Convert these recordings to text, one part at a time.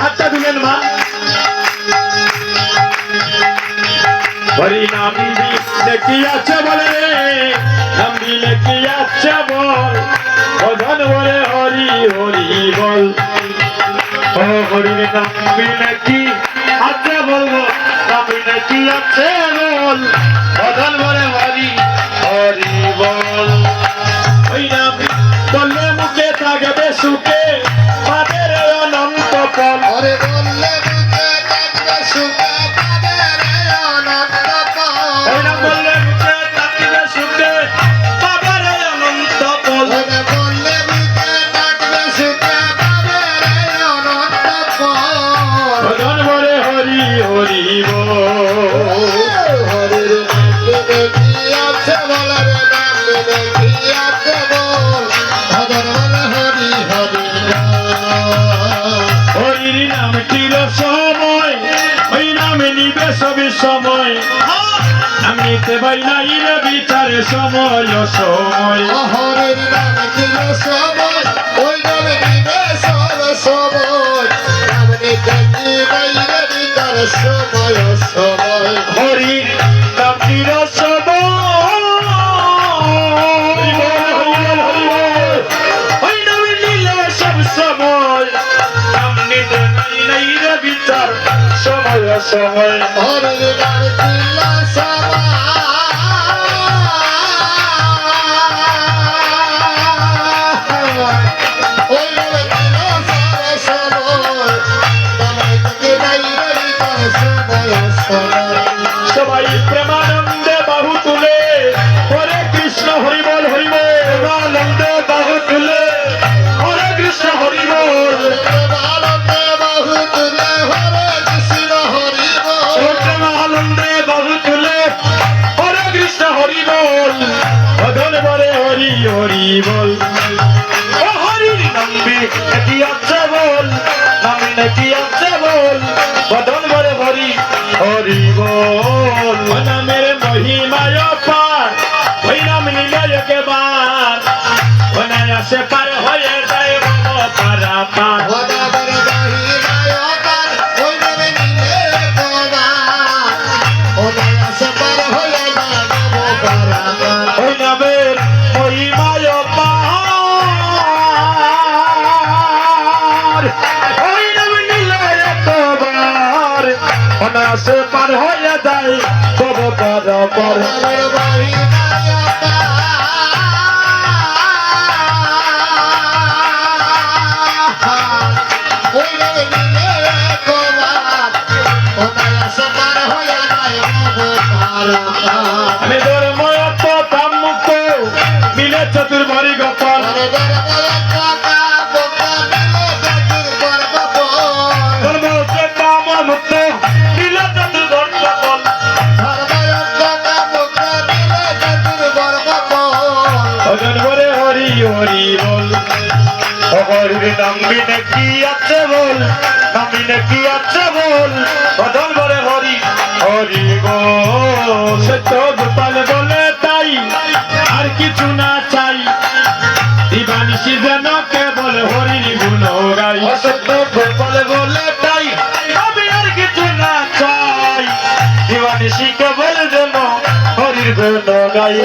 হাতটা দিলেন মা। হরি নাম দিলে কি আছে বলে নাম কি আছে বল অধন বলে হরি হরি বল। ও হরি নাম কি আছে বলব নাম কি আছে বল অধন বলে হরি হরি বল। ওই নাম বললে মুখে থাকবে সুখে পাদের ফল ওরে বললে বুঝে থাকবে সুখে। সবই সময়। আমি নিতে পাই নাই রে বিচারে সময় সময় হরির নাম ছিল সময় ওই নামে দিবে সব সময়। সময় সময় হরির নাম ছিল সময় সময় সময় হরির সময় বল মুক্ত মিলে চতুর্ভরি গোপাল হরির নামবি নাকি আছে বল? নামবি নাকি আছে বল? ভজন করে হরি হরি বল সত্য গোপাল বলে তাই আর কিছু না চাই। দিবানিশি যেন কেবল হরির গুণ গাই। সত্য গোপাল বলে তাই আমি আর কিছু না চাই। দিবানিশি কেবল যেন হরির গুণ গাই।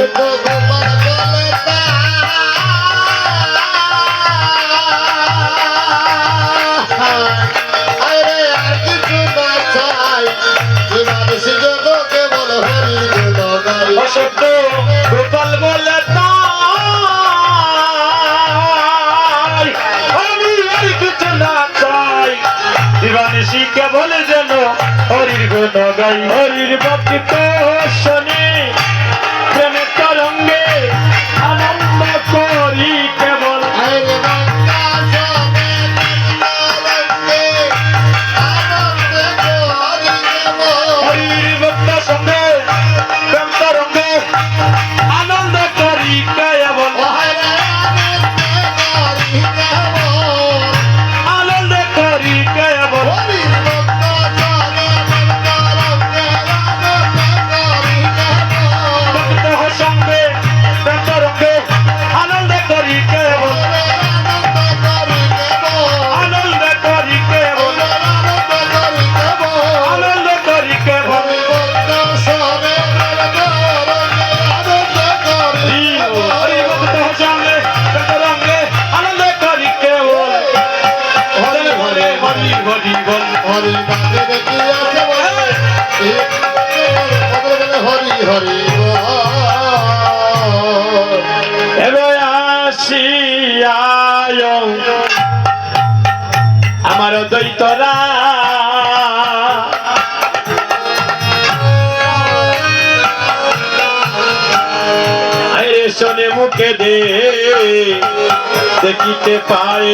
গাই হরির ভক্তি শনি আসিয়ায় আমার দৈতরা। শোনে মুখে দে দেখিতে পায়।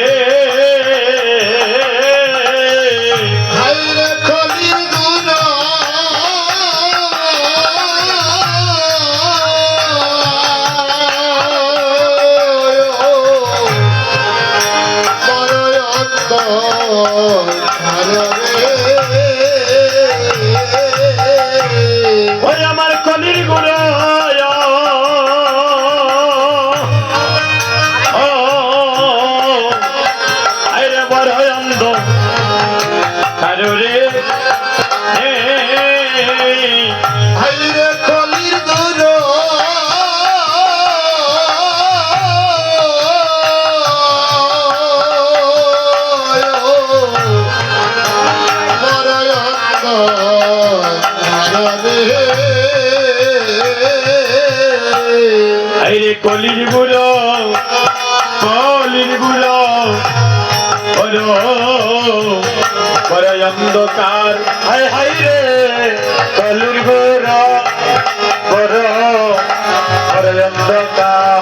Oh, Krishna. রে কলির বুড়ো কলির বুড়ো বড় অন্ধকার। হাই হাই রে কলির বুড়ো অন্ধকার।